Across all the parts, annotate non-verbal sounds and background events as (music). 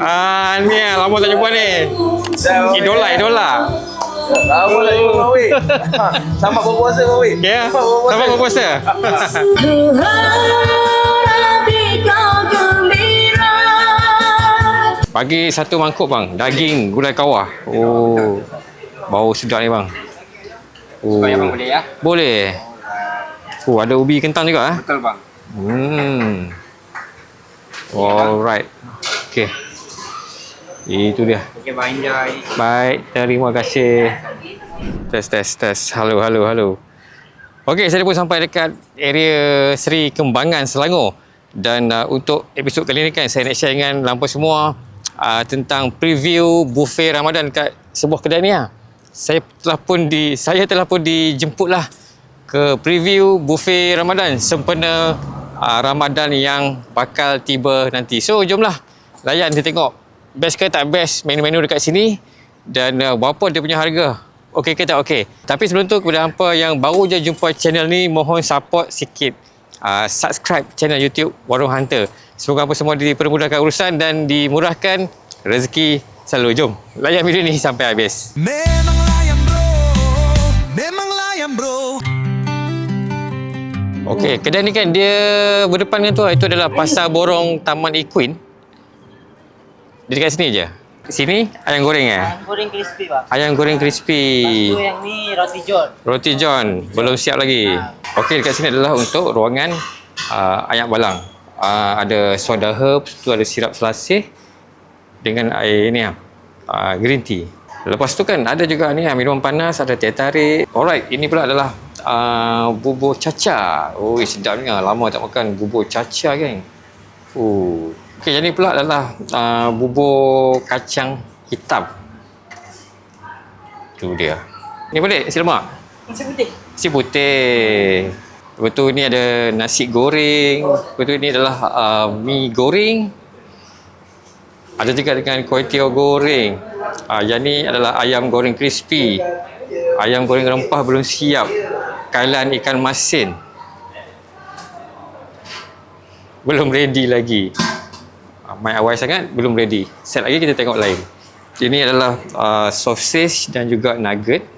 Ah, ni lah, lama tak jumpa ni. Idola, idola. Lama lah jumpa Bang Wei. Sama berpuasa Bang Wei. Ya, Sama berpuasa. Kau Bagi satu mangkuk bang, daging gulai kawah. Oh, bau sedap ni bang. Oh. Supaya abang boleh ya. Boleh. Oh, ada ubi kentang juga ah. Betul bang. Hmm. Alright. Okay. Itu dia. Okay bang enjoy. Baik, terima kasih. Test, test, test. Halo, halo, halo. Okey, saya pun sampai dekat area Seri Kembangan, Selangor. Dan uh, untuk episod kali ni kan, saya nak share dengan lampu semua uh, tentang preview buffet Ramadan kat sebuah kedai ni lah. Saya telah pun di saya telah pun dijemput lah ke preview buffet Ramadan sempena uh, Ramadan yang bakal tiba nanti. So, jomlah layan kita tengok best ke tak best menu-menu dekat sini dan uh, berapa dia punya harga. Okey ke tak okey. Tapi sebelum tu kepada hampa yang baru je jumpa channel ni mohon support sikit. Uh, subscribe channel YouTube Warung Hunter. Semoga apa semua dipermudahkan urusan dan dimurahkan rezeki selalu. Jom layan video ni sampai habis. Memang layan bro Memang layan bro Okey, kedai ni kan dia berdepan dengan tu. Itu adalah Pasar Borong Taman Equine. Dia dekat sini je. Sini ayam goreng eh? Ayam goreng crispy bang. Ayam goreng crispy. Lepas tu yang ni roti john. Roti John belum siap lagi. Okey dekat sini adalah untuk ruangan uh, ayak balang. Uh, ada soda herbs, tu ada sirap selasih dengan air ni ah, uh, green tea. Lepas tu kan ada juga ni ah, minuman panas, ada teh tarik. Alright, ini pula adalah uh, bubur caca. Oh, sedap ni ah. Lama tak makan bubur caca kan. Oh. Okey, yang ni pula adalah uh, bubur kacang hitam. Tu dia. Ni boleh nasi lemak? Nasi putih. Nasi putih. Lepas tu ni ada nasi goreng. Lepas tu ni adalah uh, mi goreng. Ada juga dengan kuih tiaw goreng. Uh, yang ni adalah ayam goreng crispy. Ayam goreng rempah belum siap. Kailan ikan masin. Belum ready lagi. Uh, main awal sangat, belum ready. Set lagi kita tengok lain. Ini adalah uh, sausage dan juga nugget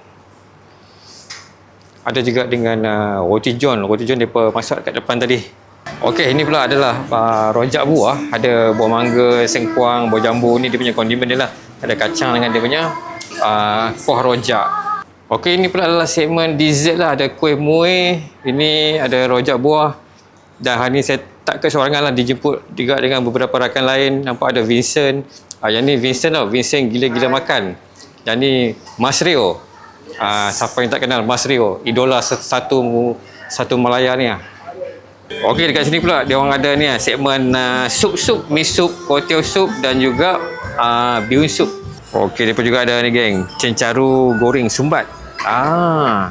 ada juga dengan uh, roti john roti john mereka masak kat depan tadi Okey, ini pula adalah uh, rojak buah. Ada buah mangga, sengkuang, buah jambu. Ni dia punya kondimen dia lah. Ada kacang dengan dia punya uh, kuah rojak. Okey, ini pula adalah segmen dessert lah. Ada kuih muih. Ini ada rojak buah. Dan hari ni saya tak keseorangan lah dijemput juga dengan beberapa rakan lain. Nampak ada Vincent. Uh, yang ni Vincent tau. Vincent gila-gila makan. Yang ni Mas Rio. Uh, siapa yang tak kenal Mas Rio. Idola satu satu Malaya ni lah. Okey dekat sini pula dia orang ada ni ah segmen uh, sup-sup, mi sup, kuih sup dan juga uh, bihun sup. Okey depa juga ada ni geng, cencaru goreng sumbat. Ah.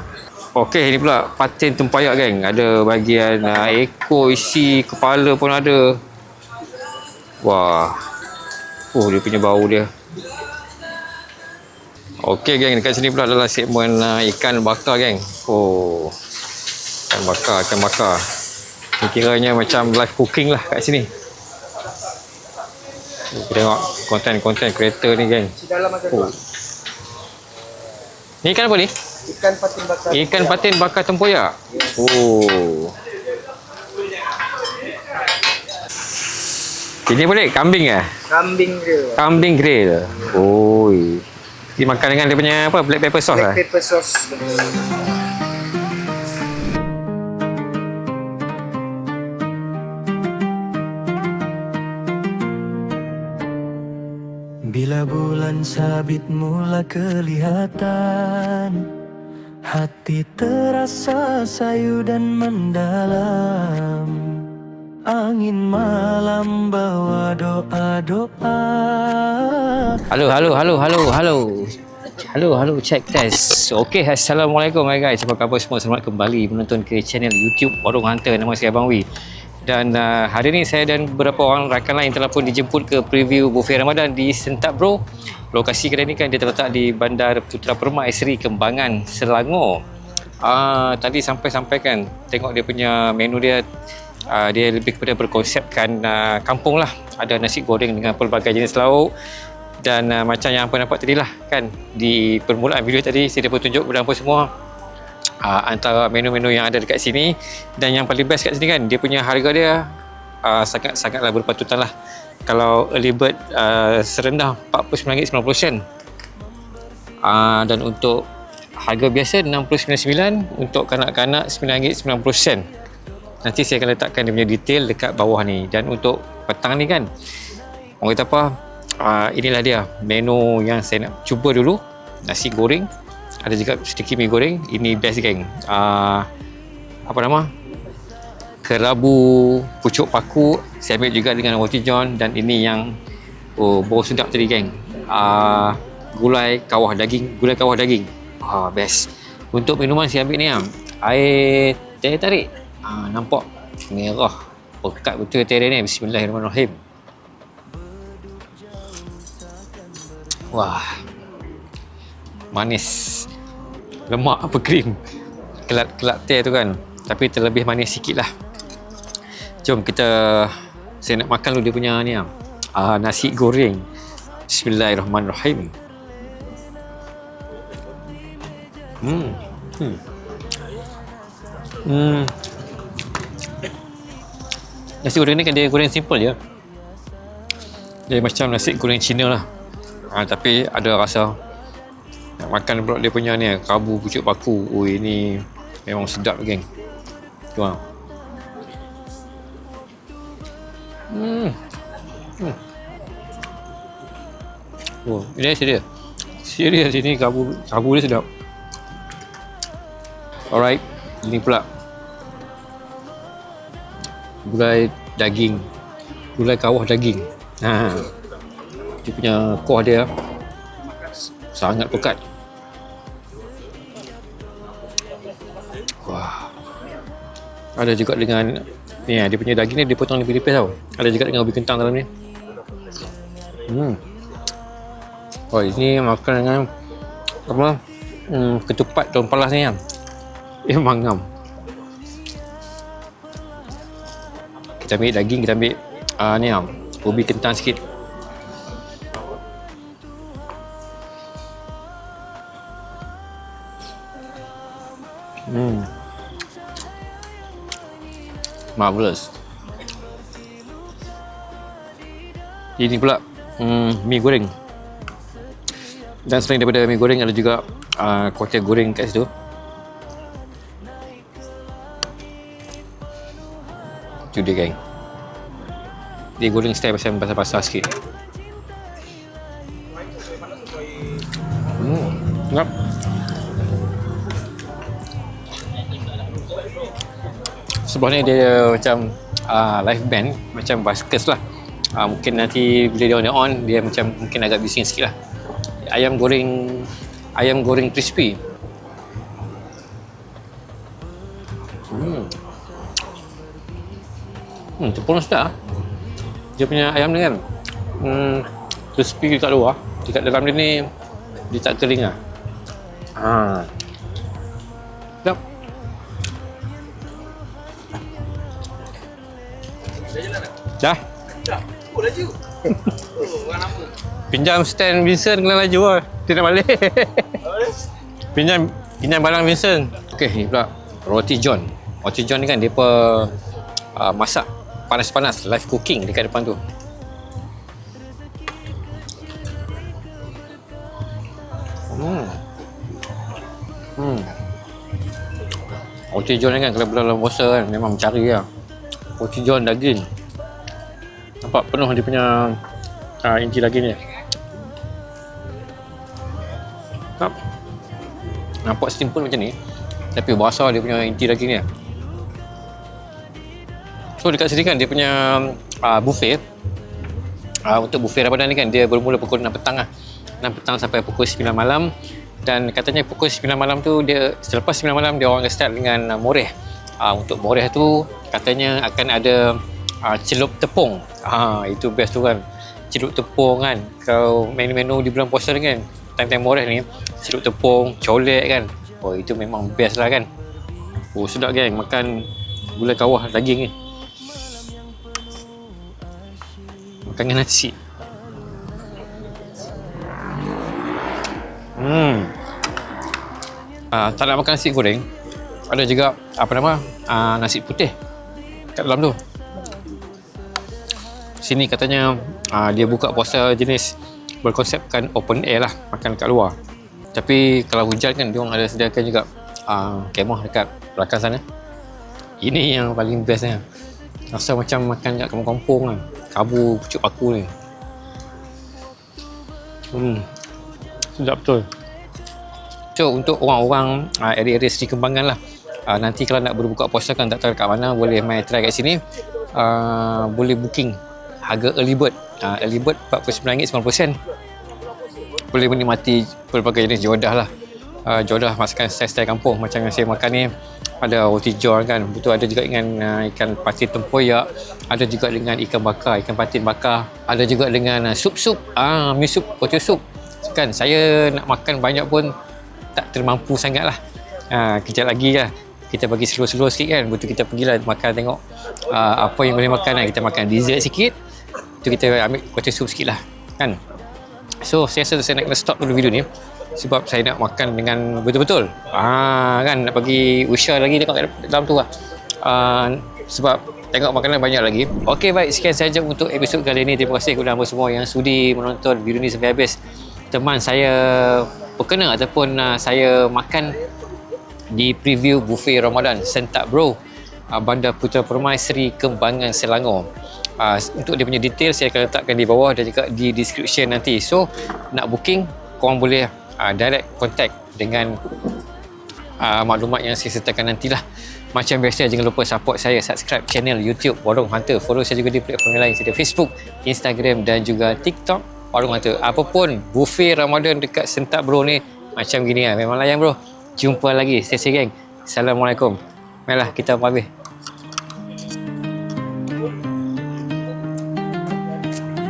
Okey ini pula patin tempayak geng. Ada bahagian uh, ekor isi kepala pun ada. Wah. Oh dia punya bau dia. Okey geng dekat sini pula adalah segmen uh, ikan bakar geng. Oh. Ikan bakar, ikan bakar. Ni kiranya macam live cooking lah kat sini. Kita tengok konten-konten kereta ni geng. Oh. Ni ikan apa ni? Ikan patin bakar. Ikan patin bakar tempoyak. Oh. Ini boleh kambing eh? Kambing dia. Kambing grill. Oi. Dimakan dengan dia punya apa? Black pepper sauce Black lah. pepper sauce. Bila bulan sabit mula kelihatan Hati terasa sayu dan mendalam Angin malam bawa doa-doa Halo, halo, halo, halo, halo. Halo, halo, check test. Okey, Assalamualaikum hai guys. Apa khabar semua? Selamat kembali menonton ke channel YouTube Warung Hunter. Nama saya Abang Wi. Dan uh, hari ini saya dan beberapa orang rakan lain telah pun dijemput ke preview buffet Ramadan di Sentap Bro. Lokasi kedai ni kan dia terletak di Bandar Putra Permai Seri Kembangan, Selangor. Ah, tadi sampai-sampai kan tengok dia punya menu dia uh, dia lebih kepada berkonsepkan uh, kampung lah. Ada nasi goreng dengan pelbagai jenis lauk dan uh, macam yang apa nampak tadi lah kan. Di permulaan video tadi saya dapat tunjuk kepada apa semua. Uh, antara menu-menu yang ada dekat sini. Dan yang paling best kat sini kan dia punya harga dia uh, sangat-sangatlah berpatutan lah kalau early bird uh, serendah RM49.90 uh, dan untuk harga biasa RM69.9 untuk kanak-kanak RM9.90 nanti saya akan letakkan dia punya detail dekat bawah ni. Dan untuk petang ni kan orang kata apa? Uh, inilah dia menu yang saya nak cuba dulu. Nasi goreng ada juga sedikit mi goreng. Ini best geng. Uh, apa nama kerabu pucuk paku saya ambil juga dengan roti john dan ini yang oh bau sedap tadi geng. Uh, gulai kawah daging gulai kawah daging. Ah best. Untuk minuman saya ambil ni ah air teh tarik. Ah nampak merah. Pekat betul teh dia ni. Bismillahirrahmanirrahim. Wah. Manis. Lemak apa krim? Kelap-kelap teh tu kan. Tapi terlebih manis sikit lah jom kita saya nak makan dulu dia punya ni ah uh, nasi goreng Bismillahirrahmanirrahim Hmm. Hmm. Hmm. Nasi goreng ni kan dia goreng simple je. Dia macam nasi goreng Cina lah. Ha, tapi ada rasa nak makan pula dia punya ni kabu pucuk paku. Oh ini memang sedap geng. Tu ah. Hmm. Hmm. Oh, ini serius. Serius ini kabu kabu dia sedap. Alright, ini pula gulai daging, gulai kawah daging. Ha, dia punya kuah dia sangat pekat. Wah, ada juga dengan ni dia punya daging ni dia potong lebih tipis tau. Ada juga dengan ubi kentang dalam ni. Hmm. Oh, ini makan dengan apa? Hmm, ketupat daun palas ni (laughs) kan. Memang ngam. Kita ambil daging, kita ambil uh, ni lah, ubi kentang sikit. Marvelous. Ini pula hmm, mi goreng. Dan selain daripada mi goreng ada juga uh, kuartil goreng kat situ. Tu dia geng. Dia goreng style macam basah-basah sikit. Hmm, ngap. Sebelah ni dia macam uh, live band, macam buskers lah. Uh, mungkin nanti bila dia on, dia on, dia macam mungkin agak bising sikit lah. Ayam goreng, ayam goreng crispy. Hmm. Hmm, tepung sedap. Dia punya ayam ni kan. Hmm, crispy dekat luar. Dekat dalam dia ni dia tak kering lah. Ha. Dah. Oh, laju. Oh, orang apa? Pinjam stand Vincent kena laju lah. Dia nak balik. (laughs) pinjam pinjam barang Vincent. Okey, ni pula roti john. Roti john ni kan dia apa uh, masak panas-panas live cooking dekat depan tu. Hmm. Hmm. Roti john ni kan kalau bulan puasa kan memang mencari lah. Roti john daging. Nampak penuh dia punya uh, inti daging ni. Nampak? Nampak simple macam ni. Tapi berasa dia punya inti daging ni. So dekat sini kan dia punya uh, buffet. Uh, untuk buffet Ramadan ni kan dia bermula pukul 6 petang lah. 6 petang sampai pukul 9 malam. Dan katanya pukul 9 malam tu dia selepas 9 malam dia orang akan start dengan uh, moreh. Uh, untuk moreh tu katanya akan ada uh, celup tepung. Ha, itu best tu kan. Celup tepung kan. Kalau menu-menu di bulan puasa ni kan. Time-time moreh ni. Celup tepung, colek kan. Oh itu memang best lah kan. Oh sedap kan makan gulai kawah daging ni. makan dengan nasi. Hmm. Ah, tak nak makan nasi goreng. Ada juga apa nama? Ah, nasi putih kat dalam tu. Sini katanya ah, dia buka puasa jenis berkonsepkan open air lah, makan kat luar. Tapi kalau hujan kan dia orang ada sediakan juga ah, kemah dekat belakang sana. Ini yang paling bestnya. Rasa macam makan kat kampung-kampung kan. Kabu pucuk paku ni. Hmm. Sedap betul. So untuk orang-orang uh, area-area Seri Kembangan lah uh, Nanti kalau nak berbuka puasa kan tak tahu kat mana Boleh main try kat sini uh, Boleh booking Harga early bird. Uh, Early bird RM49.90 Boleh menikmati pelbagai jenis jodah lah. Uh, Jodah masakan style-style kampung. Macam yang saya makan ni ada roti john kan. Betul ada juga dengan uh, ikan patin tempoyak. Ada juga dengan ikan bakar ikan patin bakar. Ada juga dengan uh, sup-sup ah mi sup potato soup kan saya nak makan banyak pun tak termampu sangat lah. Ha, kejap lagi lah. Kita bagi slow-slow sikit kan. Betul kita pergilah makan tengok uh, apa yang boleh makan lah. Kita makan dessert sikit tu kita ambil potato soup sikit lah kan? So saya rasa saya nak kena stop dulu video ni sebab saya nak makan dengan betul-betul. Ah kan? Nak bagi Usha lagi tengok kat dalam tu lah. Ah, sebab tengok makanan banyak lagi. Ok baik. Sekian saja untuk episod kali ini terima kasih kepada semua yang sudi menonton video ni sampai habis. Teman saya berkena ataupun uh, saya makan di preview buffet Ramadan. Sentak Bro. Uh, Bandar Putra Permai Seri Kembangan Selangor uh, untuk dia punya detail saya akan letakkan di bawah dan juga di description nanti. So nak booking korang boleh uh, direct contact dengan uh, maklumat yang saya sertakan nantilah. Macam biasa jangan lupa support saya subscribe channel YouTube Warung Hunter. Follow saya juga di platform lain seperti Facebook Instagram dan juga TikTok Warung Hunter. Apapun buffet Ramadan dekat Sentak Bro ni macam gini lah. Memang layan bro. Jumpa lagi. Stay safe gang. Assalamualaikum. Marilah kita pamit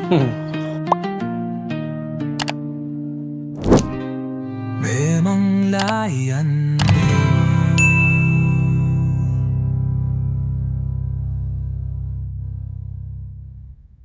Hmm.